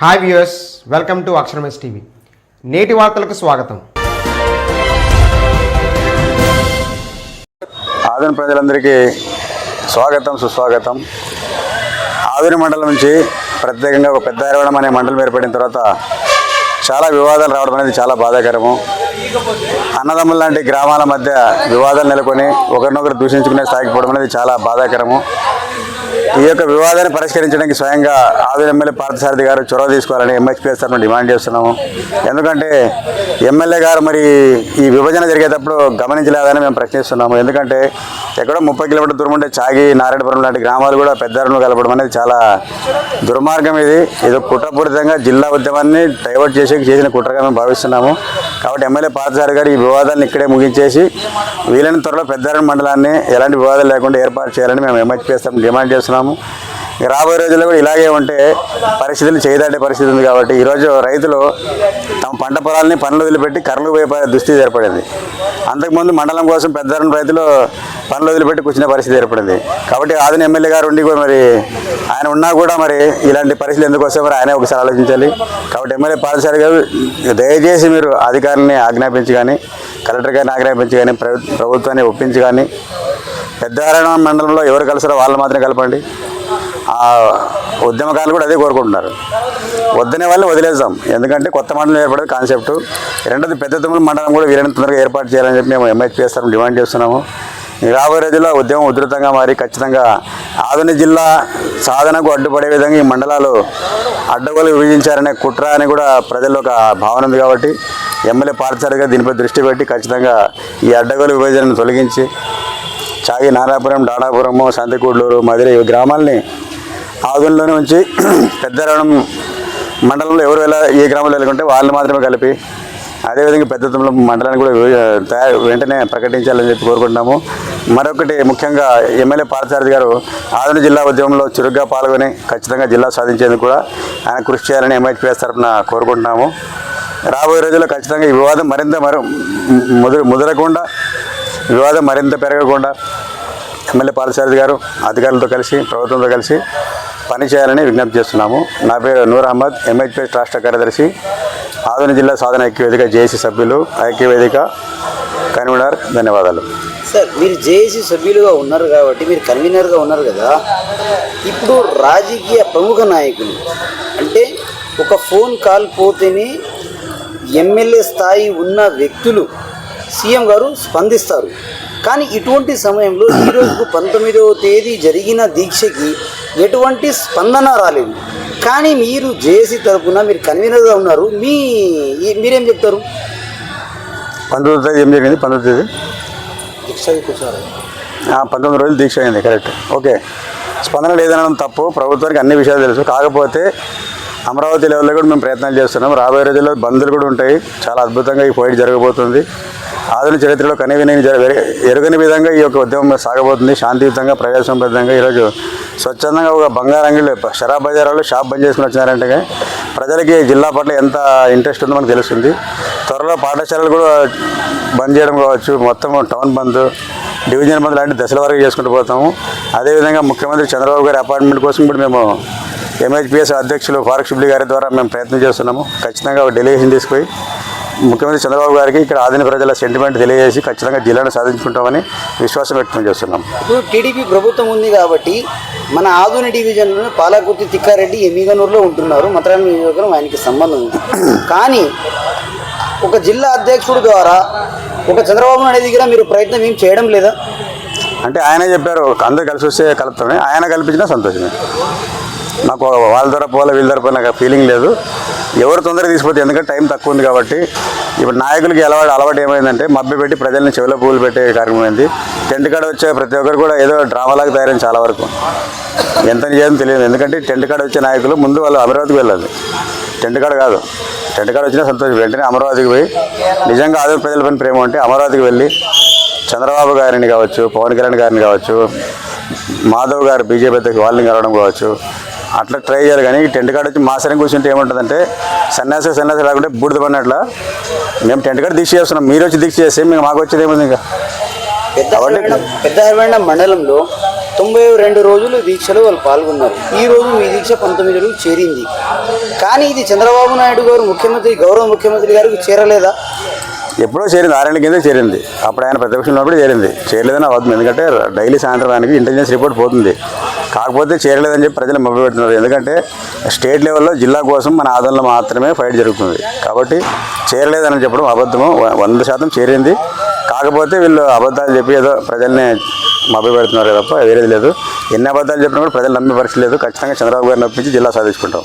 Hi viewers welcome to అక్షరమస్ TV. నేటి వార్తలకు స్వాగతం. ఆదిన ప్రజలందరికీ స్వాగతం సుస్వాగతం. ఆదిన మండలం నుంచి ప్రత్యేకంగా ఒక పెద్ద అరవడం అనే మండలం ఏర్పడిన తర్వాత చాలా వివాదాలు రావడం అనేది చాలా బాధాకరము. అన్నదమ్ముల లాంటి గ్రామాల మధ్య వివాదాలు నెలకొని ఒకరినొకరు దూషించుకునే సాగిపోవడం అనేది చాలా బాధాకరము. ఈ యొక్క వివాదాన్ని పరిష్కరించడానికి స్వయంగా ఆదిన ఎమ్మెల్యే పార్థసారథి గారు చొరవ తీసుకోవాలని ఎంహెచ్పిఎస్ తరఫున డిమాండ్ చేస్తున్నాము. ఎందుకంటే ఎమ్మెల్యే గారు మరి ఈ విభజన జరిగేటప్పుడు గమనించలేదని మేము ప్రశ్నిస్తున్నాము. ఎందుకంటే ఎక్కడో ముప్పై కిలోమీటర్ దూరం ఉండే చాగి నారాయణపురం లాంటి గ్రామాలు కూడా పెద్దరును కలపడం అనేది చాలా దుర్మార్గం ఇది. ఇది కుట్రపూరితంగా జిల్లా ఉద్యమాన్ని డైవర్ట్ చేసి చేసిన కుట్రగా మేము భావిస్తున్నాము. కాబట్టి ఎమ్మెల్యే పార్థసారి గారు ఈ వివాదాలను ఇక్కడే ముగించేసి వీలైన త్వరలో పెద్దారెడ్డి మండలాన్ని ఎలాంటి వివాదాలు లేకుండా ఏర్పాటు చేయాలని మేము ఎంహెచ్పిఎస్ డిమాండ్ చేస్తున్నాము. రాబోయే రోజుల్లో కూడా ఇలాగే ఉంటే పరిస్థితులు చేయదాటే పరిస్థితి ఉంది కాబట్టి ఈరోజు రైతులు తమ పంట పొలాలని పనులు వదిలిపెట్టి కర్రలు పోయే దుస్థితి ఏర్పడింది. అంతకుముందు మండలం కోసం పెద్దరం రైతులు పనులు వదిలిపెట్టి కూర్చునే పరిస్థితి ఏర్పడింది. కాబట్టి ఆదిన ఎమ్మెల్యే గారు ఉండి కూడా మరి ఆయన ఉన్నా కూడా మరి ఇలాంటి పరిస్థితులు ఎందుకు వస్తే మరి ఆయనే ఒకసారి ఆలోచించాలి. కాబట్టి ఎమ్మెల్యే పాదసారి గారు దయచేసి మీరు అధికారులని ఆజ్ఞాపించి కానీ కలెక్టర్ గారిని ఆజ్ఞాపించి కానీ ప్రభుత్వాన్ని ఒప్పించి కానీ పెద్దారాయణ మండలంలో ఎవరు కలిసారో వాళ్ళు మాత్రమే కలపండి. ఆ ఉద్యమకారులు కూడా అదే కోరుకుంటున్నారు. వద్దనే వాళ్ళని వదిలేద్దాం. ఎందుకంటే కొత్త మండలం ఏర్పడే కాన్సెప్ట్. రెండోది పెద్ద తమ్ముడు మండలం కూడా వీలైన తొందరగా ఏర్పాటు చేయాలని చెప్పి మేము ఎంహెచ్పిఎస్ తరఫున డిమాండ్ చేస్తున్నాము. రాబోయే రోజుల్లో ఉద్యమం ఉధృతంగా మారి ఖచ్చితంగా ఆధునిక జిల్లా సాధనకు అడ్డుపడే విధంగా ఈ మండలాలు అడ్డగోలు విభజించారనే కుట్ర అని కూడా ప్రజల్లో ఒక భావన ఉంది కాబట్టి ఎమ్మెల్యే పాఠశాలగా దీనిపై దృష్టి పెట్టి ఖచ్చితంగా ఈ అడ్డగోలు విభజనను తొలగించి చాగి నారాపురం డాడాపురము సంతకూడలూరు మధుర ఈ గ్రామాలని ఆదుల్లోనే ఉంచి పెద్దరవణం మండలంలో ఎవరు వెళ్ళ ఏ గ్రామంలో వెళ్ళకుంటే వాళ్ళు మాత్రమే కలిపి అదేవిధంగా పెద్ద మండలాన్ని కూడా తయారు వెంటనే ప్రకటించాలని చెప్పి కోరుకుంటున్నాము. మరొకటి ముఖ్యంగా ఎమ్మెల్యే పార్థసారథి గారు ఆదరణ జిల్లా ఉద్యమంలో చురుగ్గా పాల్గొని ఖచ్చితంగా జిల్లా సాధించేందుకు కూడా ఆయన కృషి చేయాలని ఎంహెచ్పిఎస్ తరఫున కోరుకుంటున్నాము. రాబోయే రోజుల్లో ఖచ్చితంగా ఈ వివాదం మరింత మర ముదురు ముదరకుండా వివాదం మరింత పెరగకుండా ఎమ్మెల్యే పాలసారథి గారు అధికారులతో కలిసి ప్రభుత్వంతో కలిసి పని చేయాలని విజ్ఞప్తి చేస్తున్నాము. నా పేరు నూర్ అహ్మద్ ఎంహెచ్పీ రాష్ట్ర కార్యదర్శి ఆధునిక జిల్లా సాధన ఐక్యవేదిక జేఏసీ సభ్యులు ఐక్యవేదిక కన్వీనర్ ధన్యవాదాలు. సార్ మీరు జేఏసీ సభ్యులుగా ఉన్నారు కాబట్టి మీరు కన్వీనర్గా ఉన్నారు కదా ఇప్పుడు రాజకీయ ప్రముఖ నాయకులు అంటే ఒక ఫోన్ కాల్ పోతేనే ఎమ్మెల్యే స్థాయి ఉన్న వ్యక్తులు సీఎం గారు స్పందిస్తారు. కానీ ఇటువంటి సమయంలో ఈరోజుకు పంతొమ్మిదవ తేదీ జరిగిన దీక్షకి ఎటువంటి స్పందన రాలేదు. కానీ మీరు జేఏసీ తరఫున మీరు కన్వీనర్గా ఉన్నారు. మీ మీరేం చెప్తారు? పంతొమ్మిది తేదీ ఏం జరిగింది? పంతొమ్మిది తేదీ? దీక్ష కూర్చోవాలి ఆ, పంతొమ్మిది రోజులు దీక్ష అయింది కరెక్ట్. ఓకే. స్పందన లేదనడం తప్పు. ప్రభుత్వానికి అన్ని విషయాలు తెలుసు. కాకపోతే అమరావతి లెవెల్లో కూడా మేము ప్రయత్నాలు చేస్తున్నాం. రాబోయే రోజుల్లో బంధులు కూడా ఉంటాయి. చాలా అద్భుతంగా ఈ పోయిట్ జరగబోతుంది. ఆధునిక చరిత్రలో కనివిని ఎరుగని విధంగా ఈ యొక్క ఉద్యమం సాగబోతుంది. శాంతియుతంగా ప్రజాసంబద్ధంగా ఈరోజు స్వచ్ఛందంగా ఒక బంగారంగిళ్ళు షరాబ్ బజారాలు షాప్ బంద్ చేసుకుని వచ్చినారంటే ప్రజలకి జిల్లా పట్ల ఎంత ఇంట్రెస్ట్ ఉందో మనకు తెలుస్తుంది. త్వరలో పాఠశాలలు కూడా బంద్ చేయడం కావచ్చు మొత్తం టౌన్ బంద్ డివిజన్ బంద్ లాంటి దశల వరకు చేసుకుంటూ పోతాము. అదేవిధంగా ముఖ్యమంత్రి చంద్రబాబు గారి అపాయింట్మెంట్ కోసం కూడా మేము ఎంహెచ్పిఎస్ అధ్యక్షులు ఫారూక్ షిబ్లీ గారి ద్వారా మేము ప్రయత్నం చేస్తున్నాము. ఖచ్చితంగా ఒక డెలిగేషన్ తీసుకుపోయి ముఖ్యమంత్రి చంద్రబాబు గారికి ఇక్కడ ఆదిన ప్రజల సెంటిమెంట్ తెలియజేసి ఖచ్చితంగా జిల్లాను సాధించుకుంటామని విశ్వాసం వ్యక్తం చేస్తున్నాం. ఇప్పుడు టీడీపీ ప్రభుత్వం ఉంది కాబట్టి మన ఆధుని డివిజన్లో పాలకుర్తి తిక్కారెడ్డి ఎమ్మిగనూరులో ఉంటున్నారు. మంత్రాల నియోజకవర్గం ఆయనకి సంబంధం ఉంది. కానీ ఒక జిల్లా అధ్యక్షుడు ద్వారా ఒక చంద్రబాబు నాయుడు దగ్గర మీరు ప్రయత్నం ఏం చేయడం లేదా? అంటే ఆయనే చెప్పారు అందరు కలిసి వస్తే కలుపుతామని. ఆయన కల్పించినా సంతోషమే. నాకు వాళ్ళ ద్వారా పోవాలి వీళ్ళ ద్వారా నాకు ఫీలింగ్ లేదు. ఎవరు తొందరగా తీసుకుపోతే ఎందుకంటే టైం తక్కువ ఉంది కాబట్టి. ఇప్పుడు నాయకులకి అలవాటు అలవాటు ఏమైందంటే మబ్బి పెట్టి ప్రజల్ని చెవిలో పూలు పెట్టే కార్యక్రమం అయింది. టెంట్ కాడ వచ్చే ప్రతి ఒక్కరు కూడా ఏదో డ్రామాలాగా తయారైంది చాలా వరకు. ఎంత నిజం తెలియదు. ఎందుకంటే టెంట్ కాడ వచ్చే నాయకులు ముందు వాళ్ళు అమరావతికి వెళ్ళాలి. టెంట్ కాడ కాదు. టెంట్ కాడ వచ్చినా సంతోషం. వెంటనే అమరావతికి పోయి నిజంగా ఆదివాసీ ప్రజలపైన ప్రేమ ఉంటే అమరావతికి వెళ్ళి చంద్రబాబు గారిని కావచ్చు పవన్ కళ్యాణ్ గారిని కావచ్చు మాధవ్ గారు బీజేపీ అధ్యక్షుడు వాళ్ళని కలవడం కావచ్చు అట్లా ట్రై చేయాలి కానీ టెంట్ కాడ వచ్చి మా సరం కూర్చుంటే ఏముంటుందంటే సన్యాసి సన్యాసి లేకుంటే బూడిద పడినట్ల మేము టెంట్ కాడ దీక్ష చేస్తున్నాం. మీరు వచ్చి దీక్ష చేస్తే మేము మాకు వచ్చేది ఏముంది ఇంకా? పెద్ద మండలంలో తొంభై రెండు రోజులు దీక్షలో వాళ్ళు పాల్గొన్నారు. ఈ రోజు మీ దీక్ష పంతొమ్మిది చేరింది. కానీ ఇది చంద్రబాబు నాయుడు గారు ముఖ్యమంత్రి గౌరవ ముఖ్యమంత్రి గారికి చేరలేదా? ఎప్పుడో చేరింది ఆరేళ్ళ కింద చేరింది. అప్పుడు ఆయన ప్రతిపక్షంలో ఉన్నప్పుడు చేరింది. చేరలేదని అవ్వదు ఎందుకంటే డైలీ సాయంత్రం ఆయనకి ఇంటెలిజెన్స్ రిపోర్ట్ పోతుంది. కాకపోతే చేరలేదని చెప్పి ప్రజలు మొబ్బు పెడుతున్నారు ఎందుకంటే స్టేట్ లెవెల్లో జిల్లా కోసం మన ఆదరణలో మాత్రమే ఫైట్ జరుగుతుంది. కాబట్టి చేరలేదని చెప్పడం అబద్ధము. వ- వంద శాతం చేరింది. కాకపోతే వీళ్ళు అబద్ధాలు చెప్పి ఏదో ప్రజల్ని మభ్య పెడుతున్నారు తప్ప వేరేది లేదు. ఎన్ని అబద్ధాలు చెప్పినా కూడా ప్రజలు నమ్మే పరిస్థితి లేదు. ఖచ్చితంగా చంద్రబాబు గారిని ఒప్పించి జిల్లా సాధించుకుంటాం.